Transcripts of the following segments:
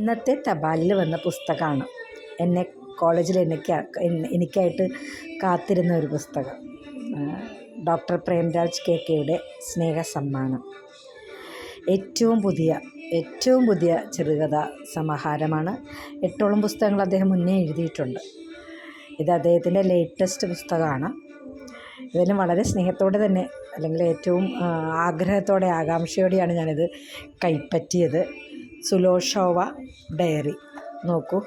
ഇന്നത്തെ തപാലിൽ വന്ന പുസ്തകമാണ്. എന്നെ കോളേജിൽ എനിക്ക് എനിക്കായിട്ട് കാത്തിരുന്ന ഒരു പുസ്തകം. ഡോക്ടർ പ്രേംരാജ് കെ കെയുടെ സ്നേഹസമ്മാനം. ഏറ്റവും പുതിയ ഏറ്റവും പുതിയ ചെറുകഥ സമാഹാരമാണ്. എട്ടോളം പുസ്തകങ്ങൾ അദ്ദേഹം മുന്നേ എഴുതിയിട്ടുണ്ട്. ഇത് അദ്ദേഹത്തിന്റെ ലേറ്റസ്റ്റ് പുസ്തകമാണ്. ഇതിന് വളരെ സ്നേഹത്തോടെ തന്നെ അല്ലെങ്കിൽ ഏറ്റവും ആഗ്രഹത്തോടെ ആകാംക്ഷയോടെയാണ് ഞാനിത് കൈപ്പറ്റിയത്. സുലോഷോവ ഡയറി. നോക്കൂ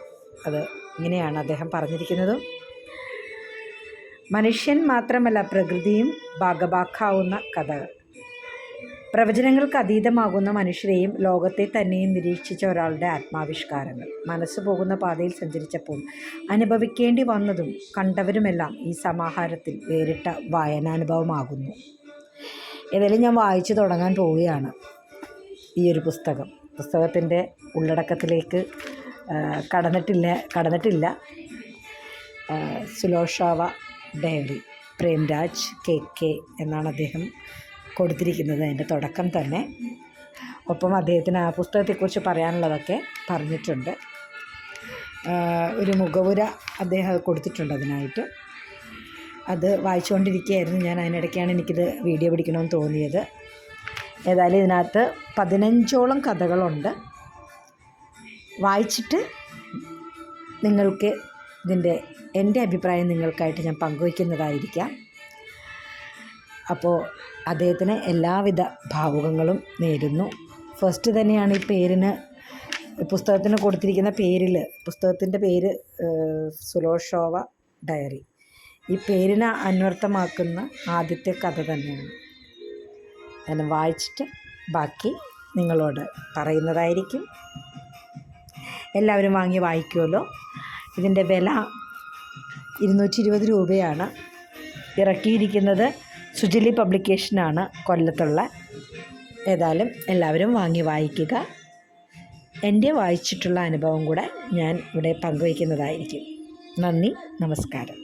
അത് ഇങ്ങനെയാണ് അദ്ദേഹം പറഞ്ഞിരിക്കുന്നതും. മനുഷ്യൻ മാത്രമല്ല പ്രകൃതിയും ഭാഗഭാക്കാവുന്ന കഥകൾ. പ്രവചനങ്ങൾക്ക് അതീതമാകുന്ന മനുഷ്യരെയും ലോകത്തെ തന്നെയും നിരീക്ഷിച്ച ഒരാളുടെ ആത്മാവിഷ്കാരങ്ങൾ. മനസ്സ് പോകുന്ന പാതയിൽ സഞ്ചരിച്ചപ്പോൾ അനുഭവിക്കേണ്ടി വന്നതും കണ്ടവരുമെല്ലാം ഈ സമാഹാരത്തിൽ വേറിട്ട വായനാനുഭവമാകുന്നു. ഏതായാലും ഞാൻ വായിച്ചു തുടങ്ങാൻ പോവുകയാണ്. ഈ ഒരു പുസ്തകം. പുസ്തകത്തിന്റെ ഉള്ളടക്കത്തിലേക്ക് കടന്നിട്ടില്ല കടന്നിട്ടില്ല. സുലോഷാവ ഡയറി. പ്രേംരാജ് കെ കെ എന്നാണ് അദ്ദേഹം കൊടുത്തിരിക്കുന്നത്. അതിന്റെ തുടക്കം തന്നെ. ഒപ്പം അദ്ദേഹത്തിന് ആ പുസ്തകത്തെക്കുറിച്ച് പറയാനുള്ളതൊക്കെ പറഞ്ഞിട്ടുണ്ട്. ഒരു മുഖവുര അദ്ദേഹം കൊടുത്തിട്ടുണ്ട് അതിനായിട്ട്. അത് വായിച്ചുകൊണ്ടിരിക്കുകയായിരുന്നു ഞാൻ. അതിനിടയ്ക്കാണ് എനിക്കിത് വീഡിയോ പിടിക്കണമെന്ന് തോന്നിയത്. ഏതായാലും ഇതിനകത്ത് പതിനഞ്ചോളം കഥകളുണ്ട്. വായിച്ചിട്ട് നിങ്ങൾക്ക് ഇതിന്റെ എന്റെ അഭിപ്രായം നിങ്ങൾക്കായിട്ട് ഞാൻ പങ്കുവയ്ക്കുന്നതായിരിക്കാം. അപ്പോൾ അദ്ദേഹത്തിന് എല്ലാവിധ ഭാവുകങ്ങളും നേരുന്നു. ഫസ്റ്റ് തന്നെയാണ് ഈ പേരിന് പുസ്തകത്തിന് കൊടുത്തിരിക്കുന്ന പേരിൽ പുസ്തകത്തിന്റെ പേര് സുലോഷോവ ഡയറി. ഈ പേരിനെ അന്വർത്ഥമാക്കുന്ന ആദ്യത്തെ കഥ തന്നെയാണ്. ഞാൻ വായിച്ചിട്ട് ബാക്കി നിങ്ങളോട് പറയുന്നതായിരിക്കും. എല്ലാവരും വാങ്ങി വായിക്കുമല്ലോ. ഇതിന്റെ വില ഇരുന്നൂറ്റി ഇരുപത് രൂപയാണ്. ഇറക്കിയിരിക്കുന്നത് സുജലി പബ്ലിക്കേഷനാണ് കൊല്ലത്തുള്ള. ഏതായാലും എല്ലാവരും വാങ്ങി വായിക്കുക. എന്റെ വായിച്ചിട്ടുള്ള അനുഭവം കൂടെ ഞാൻ ഇവിടെ പങ്കുവയ്ക്കുന്നതായിരിക്കും. നന്ദി നമസ്കാരം.